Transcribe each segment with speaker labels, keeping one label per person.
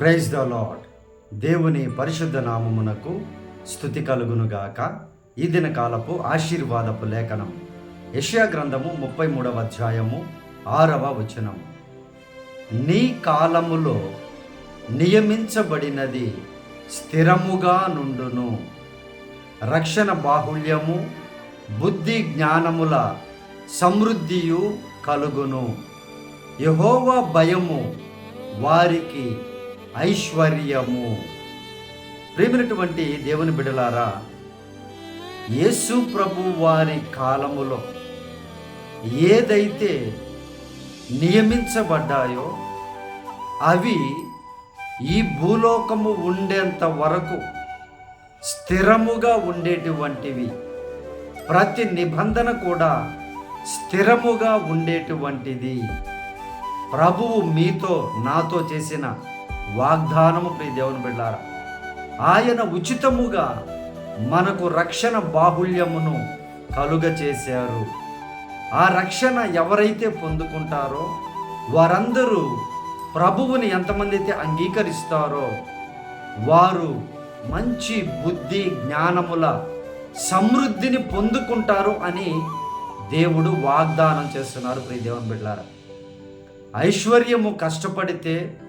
Speaker 1: Praise the lord దేవుని పరిశుద్ధ నామమునకు స్థుతి కలుగునుగాక. ఈ దిన కాలపు ఆశీర్వాదపు లేఖనం. యెషయా గ్రంథము ముప్పై మూడవ అధ్యాయము ఆరవ వచనం. నీ కాలములో నియమించబడినది స్థిరముగా నుండును. రక్షణ బాహుళ్యము బుద్ధి జ్ఞానముల సమృద్ధియు కలుగును. యహోవా భయము వారికి ఐశ్వర్యము. ప్రేమినటువంటి దేవుని బిడలారా యేసు ప్రభు వారి కాలములో ఏదైతే నియమించబడ్డాయో అవి ఈ భూలోకము ఉండేంత వరకు స్థిరముగా ఉండేటువంటివి. ప్రతి నిబంధన కూడా స్థిరముగా ఉండేటువంటిది. ప్రభువు మీతో నాతో చేసిన వాగ్దానము ప్రియ దేవుని బిడ్డారా. ఆయన ఉచితముగా మనకు రక్షణ బాహుళ్యమును కలుగ చేశారు ఆ రక్షణ ఎవరైతే పొందుకుంటారో వారందరూ ప్రభువుని ఎంతమంది అయితే అంగీకరిస్తారో వారు మంచి బుద్ధి జ్ఞానముల సమృద్ధిని పొందుకుంటారు అని దేవుడు వాగ్దానం చేస్తున్నారు ప్రియ దేవుని బిడ్డారా. ఐశ్వర్యము కష్టపడితే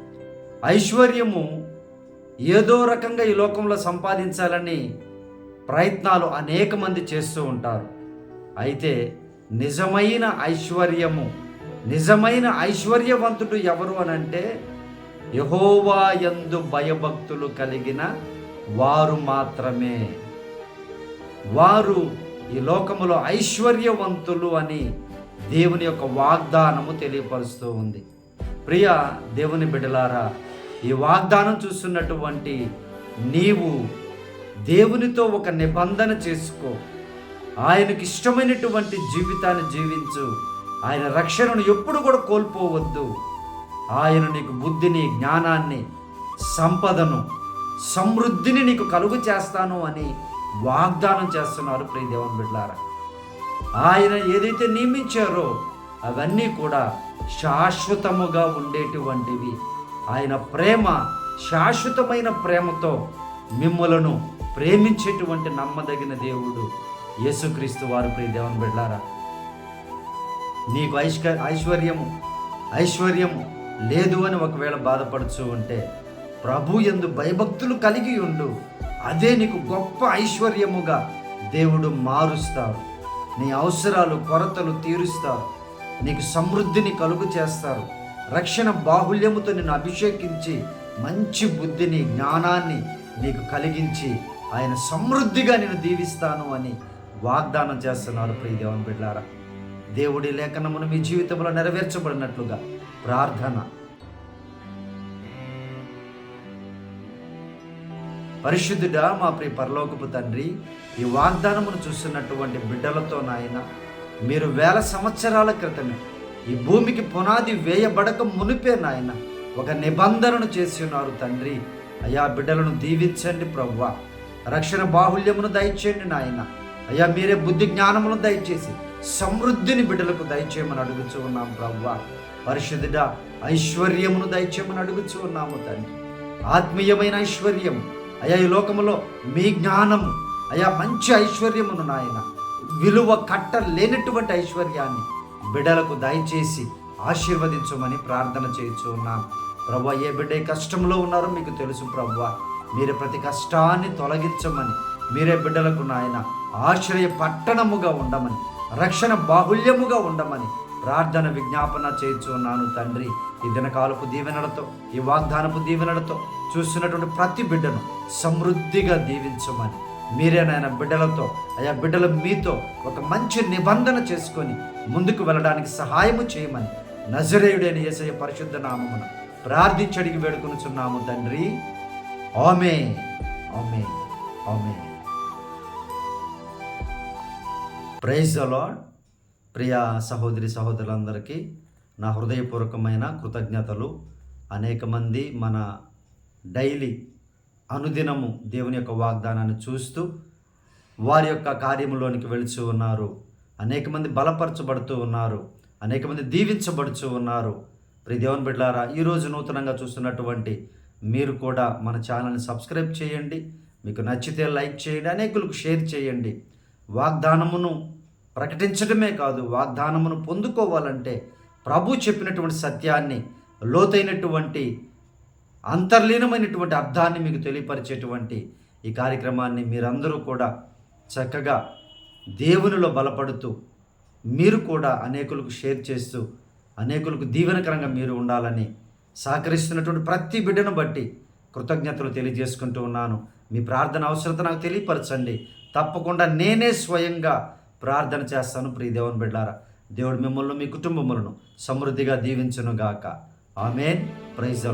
Speaker 1: ఐశ్వర్యము ఏదో రకంగా ఈ లోకంలో సంపాదించాలని ప్రయత్నాలు అనేక మంది చేస్తూ ఉంటారు. అయితే నిజమైన ఐశ్వర్యము నిజమైన ఐశ్వర్యవంతుడు ఎవరు అని అంటే యహోవా యందు భయభక్తులు కలిగిన వారు మాత్రమే. వారు ఈ లోకములో ఐశ్వర్యవంతులు అని దేవుని యొక్క వాగ్దానము తెలియపరుస్తూ ఉంది. ప్రియ దేవుని బిడలారా ఈ వాగ్దానం చూస్తున్నటువంటి నీవు దేవునితో ఒక నిబంధన చేసుకో. ఆయనకి ఇష్టమైనటువంటి జీవితాన్ని జీవించు. ఆయన రక్షణను ఎప్పుడు కూడా కోల్పోవద్దు. ఆయన నీకు బుద్ధిని జ్ఞానాన్ని సంపదను సమృద్ధిని నీకు కలుగు చేస్తాను అని వాగ్దానం చేస్తున్నారు ప్రియ దేవుని ఆయన ఏదైతే నియమించారో అవన్నీ కూడా శాశ్వతముగా ఉండేటువంటివి. ఆయన ప్రేమ శాశ్వతమైన ప్రేమతో మిమ్మలను ప్రేమించేటువంటి నమ్మదగిన దేవుడు యేసుక్రీస్తు వారు. ప్రియ దేవుని బిడ్డారా నీకు ఐశ్క ఐశ్వర్యము ఐశ్వర్యము లేదు అని ఒకవేళ బాధపడుచు ఉంటే ప్రభు ఎందు భయభక్తులు కలిగి ఉండు. అదే నీకు గొప్ప ఐశ్వర్యముగా దేవుడు మారుస్తారు నీ అవసరాలు కొరతలు తీరుస్తారు. నీకు సమృద్ధిని కలుగు చేస్తారు. రక్షణ బాహుల్యముతో నిన్ను అభిషేకించి మంచి బుద్ధిని జ్ఞానాన్ని నీకు కలిగించి ఆయన సమృద్ధిగా నేను దీవిస్తాను అని వాగ్దానం చేస్తున్నారు ప్రియ దేవుని బిడ్డారా. దేవుడి లేఖనమును మీ జీవితంలో నెరవేర్చబడినట్లుగా ప్రార్థన. పరిశుద్ధుడా మా ప్రియ పరలోకపు తండ్రి ఈ వాగ్దానమును చూస్తున్నటువంటి బిడ్డలతో నాయన మీరు వేల సంవత్సరాల క్రితమే ఈ భూమికి పునాది వేయబడక మునిపే నాయన ఒక నిబంధనను చేసి ఉన్నారు తండ్రి. అయ్యా బిడ్డలను దీవించండి ప్రవ్వ. రక్షణ బాహుల్యమును దయచేయండి నాయన. అయ్యా మీరే బుద్ధి జ్ఞానమును దయచేసి సమృద్ధిని బిడ్డలకు దయచేయమని అడుగుచూ ఉన్నాం ప్రవ్వ. పరిశుద్ధుడ ఐశ్వర్యమును దయచేయమని అడుగుచూ ఉన్నాము తండ్రి. ఆత్మీయమైన ఐశ్వర్యం అయ్యా ఈ లోకములో మీ జ్ఞానము. అయా మంచి ఐశ్వర్యమును నాయన. విలువ కట్ట లేనటువంటి ఐశ్వర్యాన్ని బిడ్డలకు దయచేసి ఆశీర్వదించమని ప్రార్థన చేయొచ్చు ఉన్నాం. ప్రభు ఏ బిడ్డ ఏ కష్టంలో ఉన్నారో మీకు తెలుసు ప్రభు. మీరు ప్రతి కష్టాన్ని తొలగించమని మీరే బిడ్డలకు నాయన ఆశ్రయ పట్టణముగా ఉండమని రక్షణ బాహుల్యముగా ఉండమని ప్రార్థన విజ్ఞాపన చేస్తున్నాను తండ్రి. ఈ దినకాలపు దీవెనలతో ఈ వాగ్దానపు దీవెనలతో చూస్తున్నటువంటి ప్రతి బిడ్డను సమృద్ధిగా దీవించమని మీరే నాయన బిడ్డలతో అయా బిడ్డలు మీతో ఒక మంచి నిబంధన చేసుకొని ముందుకు వెళ్ళడానికి సహాయము చేయమని నజరేయుడైన యేసయ్య పరిశుద్ధ నామమున ప్రార్థించడికి వేడుకొనుచున్నాము తండ్రి. ఆమె ఆమె ఆమె ప్రైజ్ అలాడ్ ప్రియా ప్రియ సహోదరి సహోదరులందరికీ నా హృదయపూర్వకమైన కృతజ్ఞతలు. అనేక మంది మన డైలీ అనుదినము దేవుని యొక్క వాగ్దానాన్ని చూస్తూ వారి యొక్క కార్యములోనికి వెళుచు ఉన్నారు. అనేక మంది బలపరచబడుతూ ఉన్నారు. అనేక మంది దీవించబడుచు ఉన్నారు. ప్రి దేవుని బిడ్డారా ఈరోజు నూతనంగా చూస్తున్నటువంటి మీరు కూడా మన ఛానల్ని సబ్స్క్రైబ్ చేయండి. మీకు నచ్చితే లైక్ చేయండి. అనేకులకు షేర్ చేయండి. వాగ్దానమును ప్రకటించడమే కాదు వాగ్దానమును పొందుకోవాలంటే ప్రభు చెప్పినటువంటి సత్యాన్ని లోతైనటువంటి అంతర్లీనమైనటువంటి అర్థాన్ని మీకు తెలియపరిచేటువంటి ఈ కార్యక్రమాన్ని మీరందరూ కూడా చక్కగా దేవునిలో బలపడుతూ మీరు కూడా అనేకులకు షేర్ చేస్తూ అనేకులకు దీవెనకరంగా మీరు ఉండాలని సహకరిస్తున్నటువంటి ప్రతి బిడ్డను బట్టి కృతజ్ఞతలు తెలియజేసుకుంటూ ఉన్నాను. మీ ప్రార్థన అవసరత నాకు తెలియపరచండి. తప్పకుండా నేనే స్వయంగా ప్రార్థన చేస్తాను ప్రియ దేవుని బిడ్డారా. దేవుడు మిమ్మల్ని మీ కుటుంబములను సమృద్ధిగా దీవించునుగాక. ఆమెన్. Praise the